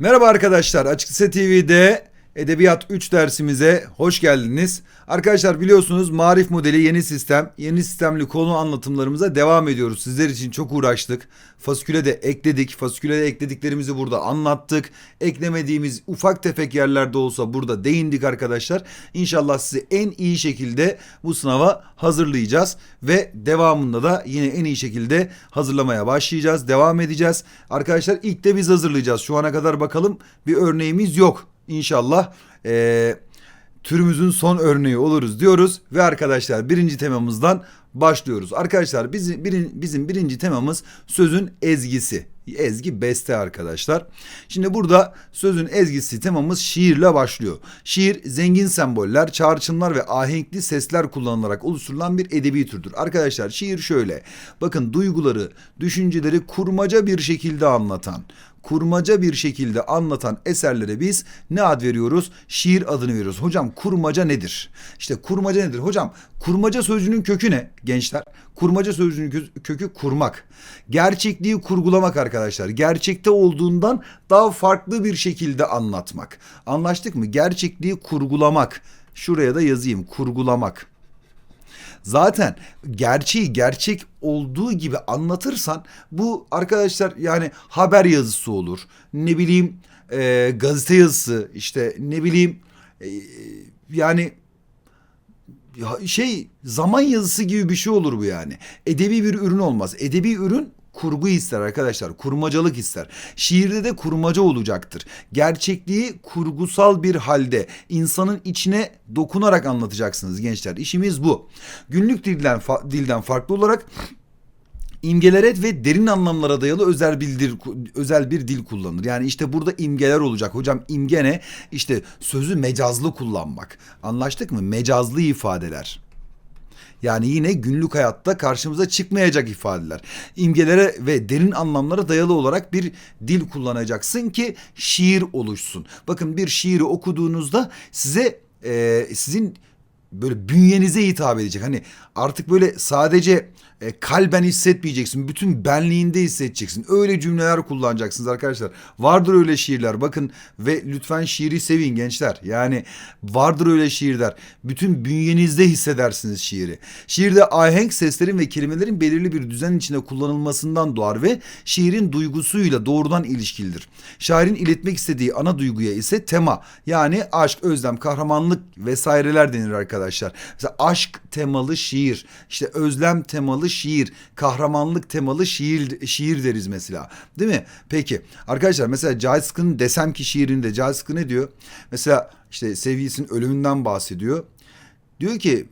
Merhaba arkadaşlar. Açık Lise TV'de Edebiyat 3 dersimize hoş geldiniz. Arkadaşlar biliyorsunuz marif modeli yeni sistem, yeni sistemli konu anlatımlarımıza devam ediyoruz. Sizler için çok uğraştık. Fasiküle de ekledik. Fasiküle de eklediklerimizi burada anlattık. Eklemediğimiz ufak tefek yerlerde olsa burada değindik arkadaşlar. İnşallah sizi en iyi şekilde bu sınava hazırlayacağız. Ve devamında da yine en iyi şekilde hazırlamaya başlayacağız. Devam edeceğiz. Arkadaşlar ilk de biz hazırlayacağız. Şu ana kadar bakalım bir örneğimiz yok. İnşallah eee türümüzün son örneği oluruz diyoruz ve arkadaşlar birinci temamızdan başlıyoruz. Arkadaşlar bizim, birin, bizim birinci temamız sözün ezgisi. Ezgi beste arkadaşlar. Şimdi burada sözün ezgisi temamız şiirle başlıyor. Şiir zengin semboller, çağrışımlar ve ahenkli sesler kullanılarak oluşturulan bir edebi türdür. Arkadaşlar şiir şöyle. Bakın duyguları, düşünceleri kurmaca bir şekilde anlatan, kurmaca bir şekilde anlatan eserlere biz ne ad veriyoruz? Şiir adını veriyoruz. Hocam kurmaca nedir? İşte kurmaca nedir? Hocam kurmaca sözcüğünün kökü ne gençler? Kurmaca sözcüğünün kö- kökü kurmak. Gerçekliği kurgulamak arkadaşlar. Gerçekte olduğundan daha farklı bir şekilde anlatmak. Anlaştık mı? Gerçekliği kurgulamak. Şuraya da yazayım. Kurgulamak. Zaten gerçeği gerçek olduğu gibi anlatırsan bu arkadaşlar yani haber yazısı olur. Ne bileyim e, gazete yazısı işte ne bileyim e, yani ya şey zaman yazısı gibi bir şey olur bu yani. Edebi bir ürün olmaz. Edebi ürün kurgu ister arkadaşlar. Kurmacalık ister. Şiirde de kurmaca olacaktır. Gerçekliği kurgusal bir halde insanın içine dokunarak anlatacaksınız gençler. İşimiz bu. Günlük dilden fa- dilden farklı olarak imgelere ve derin anlamlara dayalı özel bildir özel bir dil kullanılır. Yani işte burada imgeler olacak. Hocam imge ne? İşte sözü mecazlı kullanmak. Anlaştık mı? Mecazlı ifadeler. Yani yine günlük hayatta karşımıza çıkmayacak ifadeler. İmgelere ve derin anlamlara dayalı olarak bir dil kullanacaksın ki şiir oluşsun. Bakın bir şiiri okuduğunuzda size e, sizin böyle bünyenize hitap edecek. Hani artık böyle sadece e, kalben hissetmeyeceksin. Bütün benliğinde hissedeceksin. Öyle cümleler kullanacaksınız arkadaşlar. Vardır öyle şiirler. Bakın ve lütfen şiiri sevin gençler. Yani vardır öyle şiirler. Bütün bünyenizde hissedersiniz şiiri. Şiirde ahenk seslerin ve kelimelerin belirli bir düzen içinde kullanılmasından doğar ve şiirin duygusuyla doğrudan ilişkilidir. Şairin iletmek istediği ana duyguya ise tema yani aşk, özlem, kahramanlık vesaireler denir arkadaşlar. Mesela aşk temalı şiir, işte özlem temalı şiir, kahramanlık temalı şiir şiir deriz mesela. Değil mi? Peki arkadaşlar mesela Cahit Sıkı'nın Desem ki şiirinde Cahit Sıkı ne diyor? Mesela işte sevgilisinin ölümünden bahsediyor. Diyor ki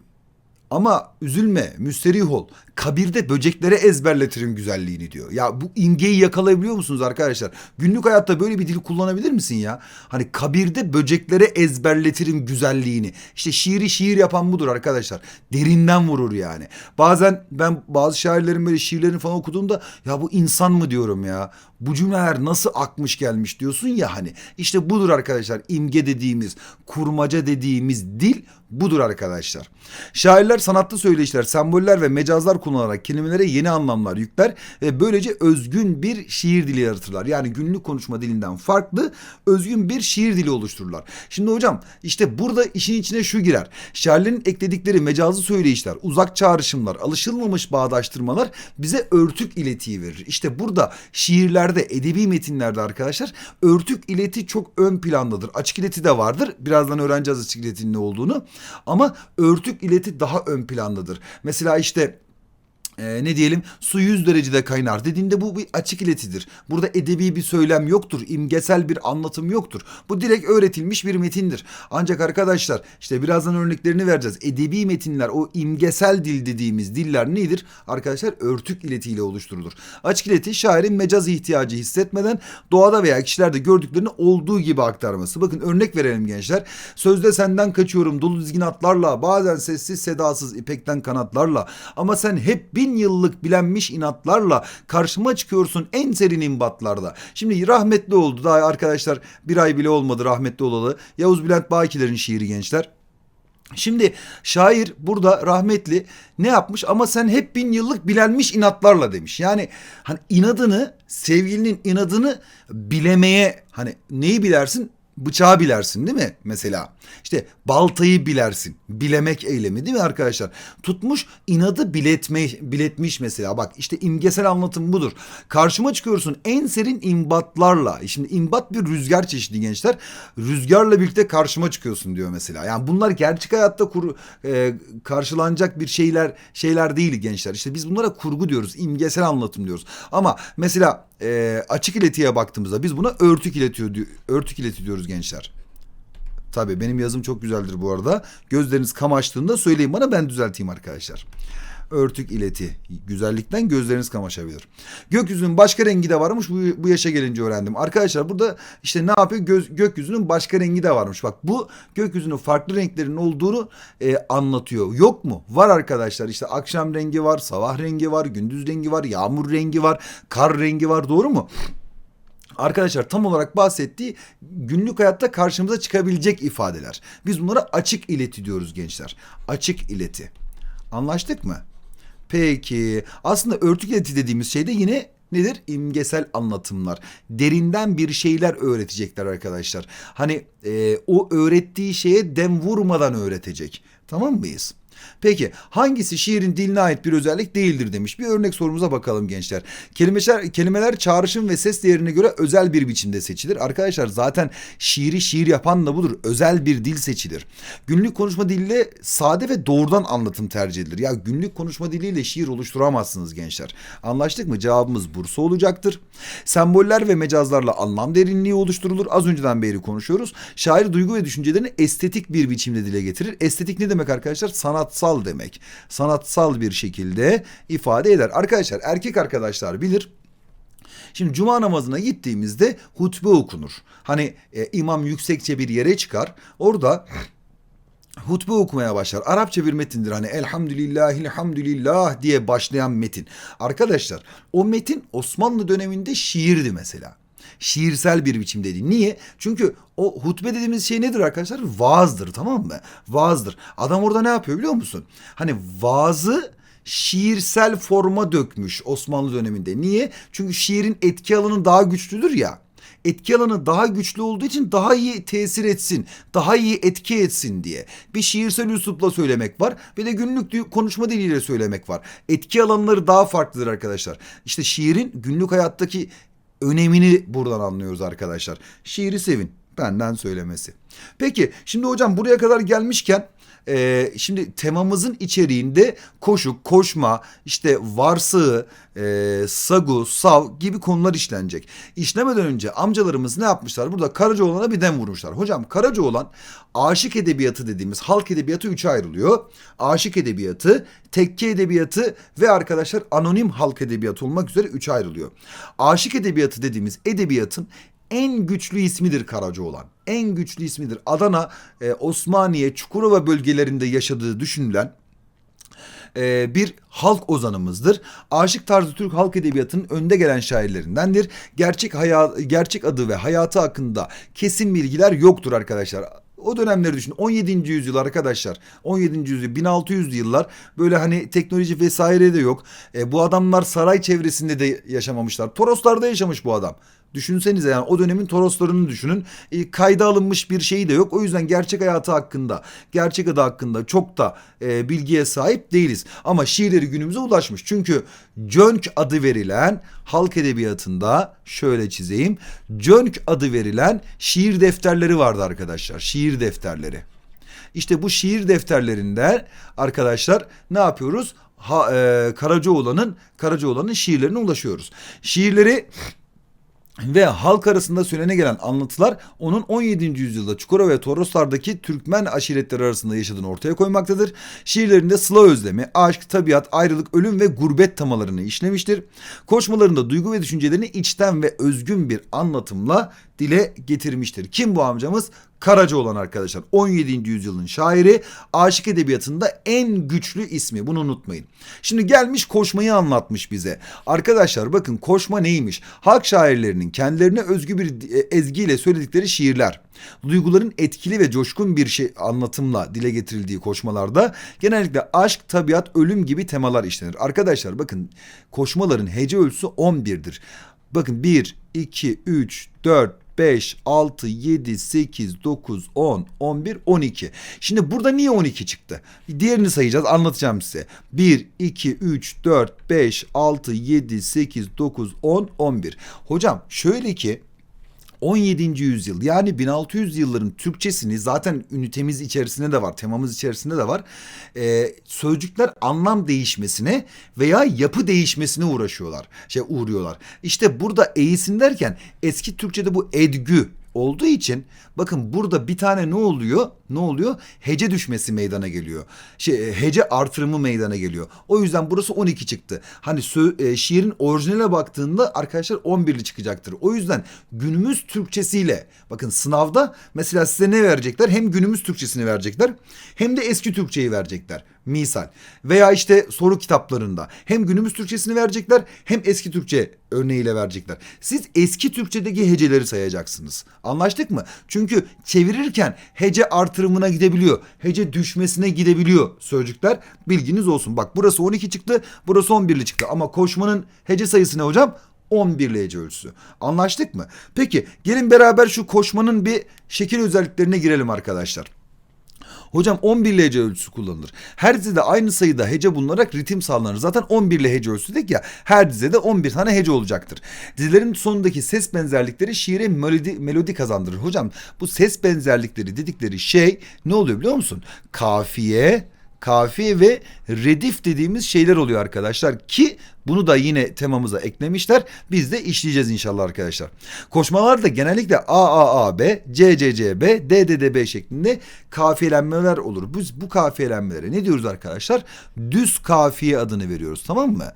ama üzülme, müsterih ol. Kabirde böceklere ezberletirim güzelliğini diyor. Ya bu imgeyi yakalayabiliyor musunuz arkadaşlar? Günlük hayatta böyle bir dil kullanabilir misin ya? Hani kabirde böceklere ezberletirim güzelliğini. İşte şiiri şiir yapan budur arkadaşlar. Derinden vurur yani. Bazen ben bazı şairlerin böyle şiirlerini falan okuduğumda ya bu insan mı diyorum ya. Bu cümleler nasıl akmış gelmiş diyorsun ya hani. İşte budur arkadaşlar imge dediğimiz, kurmaca dediğimiz dil budur arkadaşlar. Şairler sanatlı söyleyişler, semboller ve mecazlar kullanarak kelimelere yeni anlamlar yükler ve böylece özgün bir şiir dili yaratırlar. Yani günlük konuşma dilinden farklı özgün bir şiir dili oluştururlar. Şimdi hocam işte burada işin içine şu girer. Şairlerin ekledikleri mecazlı söyleyişler, uzak çağrışımlar, alışılmamış bağdaştırmalar bize örtük iletiyi verir. İşte burada şiirlerde, edebi metinlerde arkadaşlar örtük ileti çok ön plandadır. Açık ileti de vardır. Birazdan öğreneceğiz açık iletinin ne olduğunu. Ama örtük ileti daha ön plandadır. Mesela işte e, ne diyelim su 100 derecede kaynar dediğinde bu bir açık iletidir. Burada edebi bir söylem yoktur. imgesel bir anlatım yoktur. Bu direkt öğretilmiş bir metindir. Ancak arkadaşlar işte birazdan örneklerini vereceğiz. Edebi metinler o imgesel dil dediğimiz diller nedir? Arkadaşlar örtük iletiyle oluşturulur. Açık ileti şairin mecaz ihtiyacı hissetmeden doğada veya kişilerde gördüklerini olduğu gibi aktarması. Bakın örnek verelim gençler. Sözde senden kaçıyorum dolu dizgin atlarla bazen sessiz sedasız ipekten kanatlarla ama sen hep bin yıllık bilenmiş inatlarla karşıma çıkıyorsun en serin imbatlarda. Şimdi rahmetli oldu daha arkadaşlar bir ay bile olmadı rahmetli olalı. Yavuz Bülent Bakiler'in şiiri gençler. Şimdi şair burada rahmetli ne yapmış ama sen hep bin yıllık bilenmiş inatlarla demiş. Yani hani inadını sevgilinin inadını bilemeye hani neyi bilersin? Bıçağı bilersin değil mi mesela? İşte baltayı bilersin. Bilemek eylemi değil mi arkadaşlar? Tutmuş inadı biletme, biletmiş mesela. Bak işte imgesel anlatım budur. Karşıma çıkıyorsun en serin imbatlarla. Şimdi imbat bir rüzgar çeşidi gençler. Rüzgarla birlikte karşıma çıkıyorsun diyor mesela. Yani bunlar gerçek hayatta kur, e, karşılanacak bir şeyler şeyler değil gençler. İşte biz bunlara kurgu diyoruz. imgesel anlatım diyoruz. Ama mesela e, açık iletiye baktığımızda biz buna örtük iletiyor örtük ileti diyoruz gençler. Tabii benim yazım çok güzeldir bu arada. Gözleriniz kamaştığında söyleyin bana ben düzelteyim arkadaşlar. Örtük ileti. Güzellikten gözleriniz kamaşabilir. Gökyüzünün başka rengi de varmış. Bu, bu yaşa gelince öğrendim. Arkadaşlar burada işte ne yapıyor? Göz, gökyüzünün başka rengi de varmış. Bak bu gökyüzünün farklı renklerin olduğunu e, anlatıyor. Yok mu? Var arkadaşlar. İşte akşam rengi var, sabah rengi var, gündüz rengi var, yağmur rengi var, kar rengi var. Doğru mu? Arkadaşlar tam olarak bahsettiği günlük hayatta karşımıza çıkabilecek ifadeler. Biz bunlara açık ileti diyoruz gençler. Açık ileti. Anlaştık mı? Peki aslında örtük ileti dediğimiz şey de yine nedir? İmgesel anlatımlar. Derinden bir şeyler öğretecekler arkadaşlar. Hani e, o öğrettiği şeye dem vurmadan öğretecek. Tamam mıyız? Peki hangisi şiirin diline ait bir özellik değildir demiş. Bir örnek sorumuza bakalım gençler. Kelimeler, kelimeler çağrışım ve ses değerine göre özel bir biçimde seçilir. Arkadaşlar zaten şiiri şiir yapan da budur. Özel bir dil seçilir. Günlük konuşma diliyle sade ve doğrudan anlatım tercih edilir. Ya günlük konuşma diliyle şiir oluşturamazsınız gençler. Anlaştık mı? Cevabımız Bursa olacaktır. Semboller ve mecazlarla anlam derinliği oluşturulur. Az önceden beri konuşuyoruz. Şair duygu ve düşüncelerini estetik bir biçimde dile getirir. Estetik ne demek arkadaşlar? Sanatsal demek. Sanatsal bir şekilde ifade eder. Arkadaşlar erkek arkadaşlar bilir. Şimdi cuma namazına gittiğimizde hutbe okunur. Hani e, imam yüksekçe bir yere çıkar. Orada hutbe okumaya başlar. Arapça bir metindir hani elhamdülillah diye başlayan metin. Arkadaşlar o metin Osmanlı döneminde şiirdi mesela. Şiirsel bir biçimdeydi. Niye? Çünkü o hutbe dediğimiz şey nedir arkadaşlar? Vaazdır tamam mı? Vaazdır. Adam orada ne yapıyor biliyor musun? Hani vaazı şiirsel forma dökmüş Osmanlı döneminde. Niye? Çünkü şiirin etki alanı daha güçlüdür ya etki alanı daha güçlü olduğu için daha iyi tesir etsin, daha iyi etki etsin diye. Bir şiirsel üslupla söylemek var. Bir de günlük konuşma diliyle söylemek var. Etki alanları daha farklıdır arkadaşlar. İşte şiirin günlük hayattaki önemini buradan anlıyoruz arkadaşlar. Şiiri sevin. Benden söylemesi. Peki şimdi hocam buraya kadar gelmişken e, şimdi temamızın içeriğinde koşu, koşma, işte varsı, e, sagu, sav gibi konular işlenecek. İşlemeden önce amcalarımız ne yapmışlar? Burada Karacaoğlan'a bir dem vurmuşlar. Hocam Karacaoğlan aşık edebiyatı dediğimiz halk edebiyatı üçe ayrılıyor. Aşık edebiyatı, tekke edebiyatı ve arkadaşlar anonim halk edebiyatı olmak üzere üçe ayrılıyor. Aşık edebiyatı dediğimiz edebiyatın en güçlü ismidir Karacaoğlan. En güçlü ismidir. Adana, e, Osmaniye, Çukurova bölgelerinde yaşadığı düşünülen e, bir halk ozanımızdır. Aşık tarzı Türk halk edebiyatının önde gelen şairlerindendir. Gerçek hayat, gerçek adı ve hayatı hakkında kesin bilgiler yoktur arkadaşlar. O dönemleri düşün. 17. yüzyıl arkadaşlar. 17. yüzyıl 1600'lü yıllar böyle hani teknoloji vesaire de yok. E, bu adamlar saray çevresinde de yaşamamışlar. Toroslarda yaşamış bu adam. Düşünsenize yani o dönemin Toroslarını düşünün. E, kayda alınmış bir şeyi de yok. O yüzden gerçek hayatı hakkında, gerçek adı hakkında çok da e, bilgiye sahip değiliz. Ama şiirleri günümüze ulaşmış. Çünkü Cönk adı verilen halk edebiyatında şöyle çizeyim. Cönk adı verilen şiir defterleri vardı arkadaşlar. Şiir defterleri. İşte bu şiir defterlerinde arkadaşlar ne yapıyoruz? Ha, e, Karacaoğlan'ın Karacaoğlan'ın şiirlerine ulaşıyoruz. Şiirleri ve halk arasında söylene gelen anlatılar onun 17. yüzyılda Çukurova ve Toroslar'daki Türkmen aşiretleri arasında yaşadığını ortaya koymaktadır. Şiirlerinde sıla özlemi, aşk, tabiat, ayrılık, ölüm ve gurbet temalarını işlemiştir. Koşmalarında duygu ve düşüncelerini içten ve özgün bir anlatımla dile getirmiştir. Kim bu amcamız? Karaca olan arkadaşlar. 17. yüzyılın şairi. Aşık edebiyatında en güçlü ismi. Bunu unutmayın. Şimdi gelmiş koşmayı anlatmış bize. Arkadaşlar bakın koşma neymiş? Halk şairlerinin kendilerine özgü bir e, ezgiyle söyledikleri şiirler. Duyguların etkili ve coşkun bir şey anlatımla dile getirildiği koşmalarda genellikle aşk, tabiat, ölüm gibi temalar işlenir. Arkadaşlar bakın koşmaların hece ölçüsü 11'dir. Bakın 1, 2, 3, 4, 5, 6, 7, 8, 9, 10, 11, 12. Şimdi burada niye 12 çıktı? Diğerini sayacağız anlatacağım size. 1, 2, 3, 4, 5, 6, 7, 8, 9, 10, 11. Hocam şöyle ki 17. yüzyıl yani 1600 yılların Türkçesini zaten ünitemiz içerisinde de var, temamız içerisinde de var. Ee, sözcükler anlam değişmesine veya yapı değişmesine uğraşıyorlar, şey uğruyorlar. İşte burada eğisin derken eski Türkçede bu edgü olduğu için bakın burada bir tane ne oluyor? Ne oluyor? Hece düşmesi meydana geliyor. Şey, hece artırımı meydana geliyor. O yüzden burası 12 çıktı. Hani sö- e, şiirin orijinaline baktığında arkadaşlar 11'li çıkacaktır. O yüzden günümüz Türkçesiyle bakın sınavda mesela size ne verecekler? Hem günümüz Türkçesini verecekler hem de eski Türkçeyi verecekler. Misal. Veya işte soru kitaplarında hem günümüz Türkçesini verecekler hem eski Türkçe örneğiyle verecekler. Siz eski Türkçedeki heceleri sayacaksınız. Anlaştık mı? Çünkü çevirirken hece artırımına gidebiliyor. Hece düşmesine gidebiliyor sözcükler. Bilginiz olsun. Bak burası 12 çıktı, burası 11'li çıktı. Ama koşmanın hece sayısı ne hocam? 11 hece ölçüsü. Anlaştık mı? Peki gelin beraber şu koşmanın bir şekil özelliklerine girelim arkadaşlar. Hocam 11 hece ölçüsü kullanılır. Her dizede aynı sayıda hece bulunarak ritim sağlanır. Zaten 11 hece ölçüsü dedik ya. Her dizede 11 tane hece olacaktır. Dizelerin sonundaki ses benzerlikleri şiire melodi, melodi kazandırır. Hocam bu ses benzerlikleri dedikleri şey ne oluyor biliyor musun? Kafiye, kafiye ve redif dediğimiz şeyler oluyor arkadaşlar ki bunu da yine temamıza eklemişler. Biz de işleyeceğiz inşallah arkadaşlar. Koşmalarda genellikle AAAB, CCCB, DDDB şeklinde kafiyelenmeler olur. Biz bu kafiyelenmelere ne diyoruz arkadaşlar? Düz kafiye adını veriyoruz tamam mı?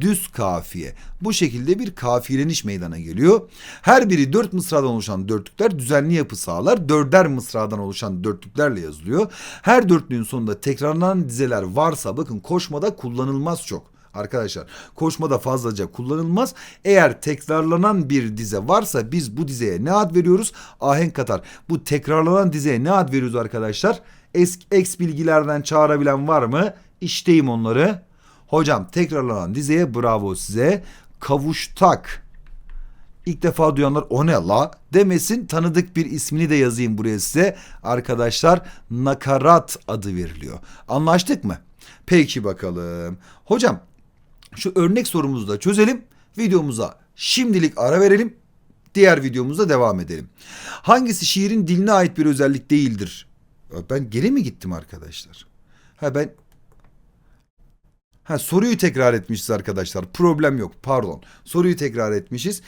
Düz kafiye. Bu şekilde bir kafiyeleniş meydana geliyor. Her biri dört mısradan oluşan dörtlükler düzenli yapı sağlar. Dörder mısradan oluşan dörtlüklerle yazılıyor. Her dörtlüğün sonunda tekrarlanan dizeler varsa bakın koşmada kullanılmaz çok. Arkadaşlar koşmada fazlaca kullanılmaz. Eğer tekrarlanan bir dize varsa biz bu dizeye ne ad veriyoruz? Ahenk katar. Bu tekrarlanan dizeye ne ad veriyoruz arkadaşlar? Esk, bilgilerden çağırabilen var mı? İşteyim onları. Hocam tekrarlanan dizeye bravo size. Kavuştak. İlk defa duyanlar o ne la demesin tanıdık bir ismini de yazayım buraya size. Arkadaşlar nakarat adı veriliyor. Anlaştık mı? Peki bakalım. Hocam şu örnek sorumuzu da çözelim. Videomuza şimdilik ara verelim. Diğer videomuzda devam edelim. Hangisi şiirin diline ait bir özellik değildir? Ben geri mi gittim arkadaşlar? Ha ben Ha soruyu tekrar etmişiz arkadaşlar. Problem yok. Pardon. Soruyu tekrar etmişiz.